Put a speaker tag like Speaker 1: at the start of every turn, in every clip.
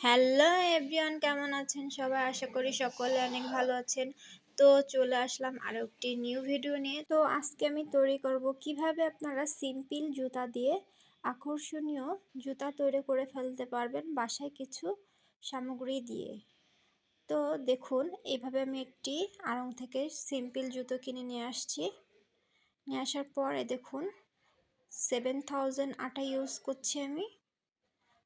Speaker 1: Hello everyone, কেমন আছেন সবাই? আশা করি সকলে অনেক ভালো আছেন। তো চলে আসলাম আরও একটি নিউ ভিডিও নিয়ে। তো আজকে আমি তৈরি করব কীভাবে আপনারা সিম্পল জুতা দিয়ে আকর্ষণীয় জুতা তৈরি করে ফেলতে পারবেন বাসায় কিছু সামগ্রী দিয়ে। তো দেখুন এইভাবে আমি একটি আড়ং থেকে সিম্পল জুতো কিনে নিয়ে আসছি। নিয়ে আসার পরে দেখুন সেভেন থাউজেন্ড আটা ইউজ করছি আমি।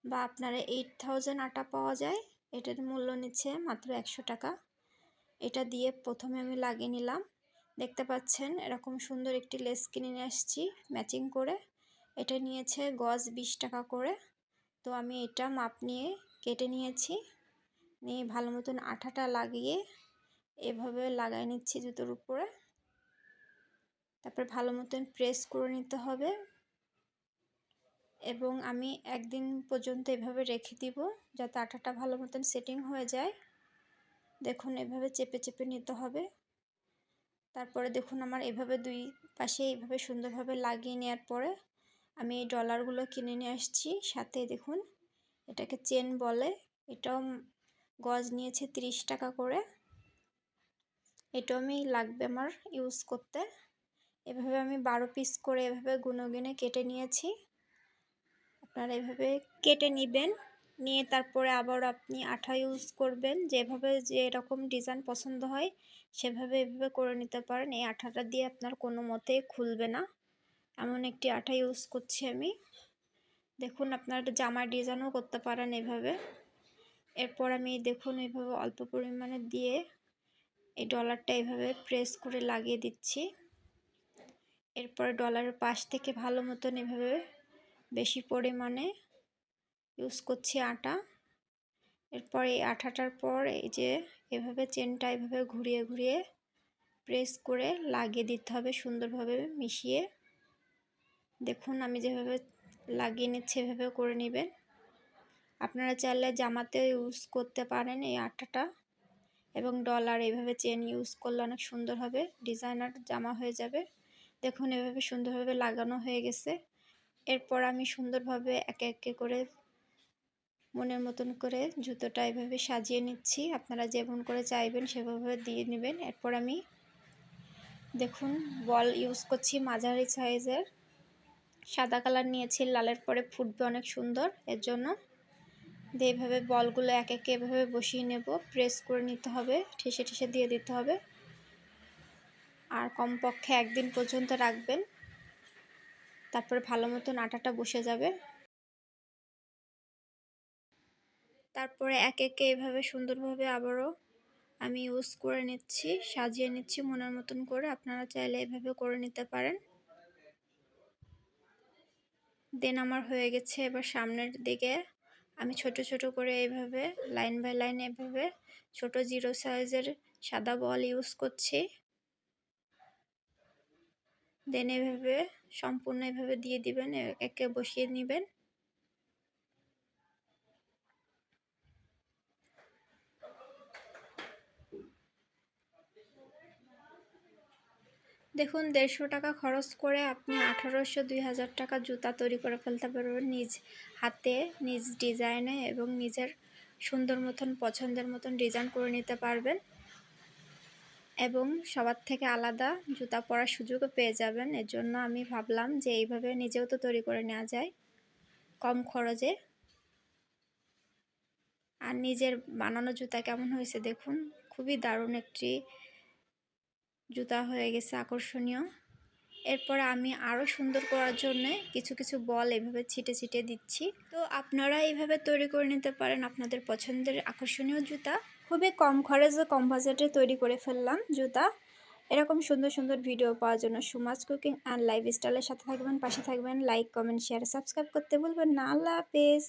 Speaker 1: বা আপনারা এইট থাউজেন্ড আটা পাওয়া যায়, এটার মূল্য নিচ্ছে মাত্র একশো টাকা। এটা দিয়ে প্রথমে আমি লাগিয়ে নিলাম। দেখতে পাচ্ছেন, এরকম সুন্দর একটি লেস কিনে নিয়ে আসছি ম্যাচিং করে। এটা নিয়েছে গজ বিশ টাকা করে। তো আমি এটা মাপ নিয়ে কেটে নিয়েছি। নিয়ে ভালো মতন আঠাটা লাগিয়ে এভাবে লাগাই নিচ্ছি জুতোর উপরে। তারপর ভালো মতন প্রেস করে নিতে হবে। এবং আমি একদিন পর্যন্ত এভাবে রেখে দিব যাতে আটাটা ভালো মতন সেটিং হয়ে যায়। দেখুন, এভাবে চেপে চেপে নিতে হবে। তারপরে দেখুন, আমার এভাবে দুই পাশে এইভাবে সুন্দরভাবে লাগিয়ে নেওয়ার পরে আমি এই ডলারগুলো কিনে নিয়ে আসছি। সাথে দেখুন, এটাকে চেন বলে। এটাও গজ নিয়েছে 30 টাকা করে। এটাও আমি লাগবে আমার ইউজ করতে। এভাবে আমি বারো পিস করে এভাবে গুনে কেটে নিয়েছি। আপনারা এভাবে কেটে নেবেন। নিয়ে তারপরে আবার আপনি আঠা ইউজ করবেন। যেভাবে যে এরকম ডিজাইন পছন্দ হয়, সেভাবে এভাবে করে নিতে পারেন। এই আঠাটা দিয়ে আপনার কোনো মতেই খুলবে না। এমন একটি আঠা ইউজ করছি আমি। দেখুন, আপনার জামার ডিজাইনও করতে পারেন এভাবে। এরপর আমি দেখুন এইভাবে অল্প পরিমাণে দিয়ে এই ডলারটা এভাবে প্রেস করে লাগিয়ে দিচ্ছি। এরপরে ডলারের পাশ থেকে ভালো মতন এভাবে বেশি পরিমাণে ইউজ করছি আটা। এরপর এই আঠাটার পর এই যে এভাবে চেনটা এভাবে ঘুরিয়ে ঘুরিয়ে প্রেস করে লাগিয়ে দিতে হবে সুন্দরভাবে মিশিয়ে। দেখুন আমি যেভাবে লাগিয়ে নিচ্ছি এভাবে করে নেবেন। আপনারা চাইলে জামাতে ইউজ করতে পারেন এই আটাটা এবং ডলার এভাবে চেন ইউজ করলে অনেক সুন্দর হবে ডিজাইনার জামা হয়ে যাবে। দেখুন এভাবে সুন্দরভাবে লাগানো হয়ে গেছে। এরপর আমি সুন্দরভাবে একে একে করে মনের মতন করে জুতোটা এভাবে সাজিয়ে নিচ্ছি। আপনারা যেমন করে চাইবেন সেভাবে দিয়ে নেবেন। এরপর আমি দেখুন, বল ইউজ করছি মাঝারি সাইজের সাদা কালার নিয়েছি, লালের পরে ফুটবে অনেক সুন্দর। এর জন্য দিয়ে এভাবে বলগুলো এক একে এভাবে বসিয়ে নেব। প্রেস করে নিতে হবে, ঠেসে ঠেসে দিয়ে দিতে হবে। আর কমপক্ষে একদিন পর্যন্ত রাখবেন। তারপরে ভালো মতন আটাটা বসে যাবে। তারপরে এক একে এভাবে সুন্দরভাবে আবারও আমি ইউজ করে নিচ্ছি, সাজিয়ে নিচ্ছি মনের মতন করে। আপনারা চাইলে এভাবে করে নিতে পারেন। দেন আমার হয়ে গেছে এবার সামনের দিকে। আমি ছোট ছোট করে এইভাবে লাইন বাই লাইন এভাবে ছোট জিরো সাইজের সাদা বল ইউজ করছি। দেন এভাবে সম্পূর্ণ এভাবে দিয়ে দিবেন একে বসিয়ে নেবেন। দেখুন, দেড়শো টাকা খরচ করে আপনি আঠারোশো দুই হাজার টাকা জুতা তৈরি করে ফেলতে পারবেন নিজ হাতে, নিজ ডিজাইনে এবং নিজের সুন্দর মতন পছন্দের মতন ডিজাইন করে নিতে পারবেন। এবং সবার থেকে আলাদা জুতা পরার সুযোগও পেয়ে যাবেন। এর জন্য আমি ভাবলাম যে এইভাবে নিজেও তো তৈরি করে নেওয়া যায় কম খরচে। আর নিজের বানানো জুতা কেমন হয়েছে দেখুন, খুবই দারুণ একটি জুতা হয়ে গেছে, আকর্ষণীয়। এরপরে আমি আরও সুন্দর করার জন্য কিছু কিছু বল এভাবে ছিটে ছিটে দিচ্ছি। তো আপনারা এইভাবে তৈরি করে নিতে পারেন। আপনাদের পছন্দের আকর্ষণীয় জুতা। খুবই কম খরচে, কম বাজেটে তৈরি করে ফেললাম জুতা। এরকম সুন্দর সুন্দর ভিডিও পাওয়ার জন্য সুমাজ কুকিং অ্যান্ড লাইফ স্টাইলের সাথে থাকবেন, পাশে থাকবেন। লাইক, কমেন্ট, শেয়ার, সাবস্ক্রাইব করতে বলবেন না। আল্লাহ হাফেজ।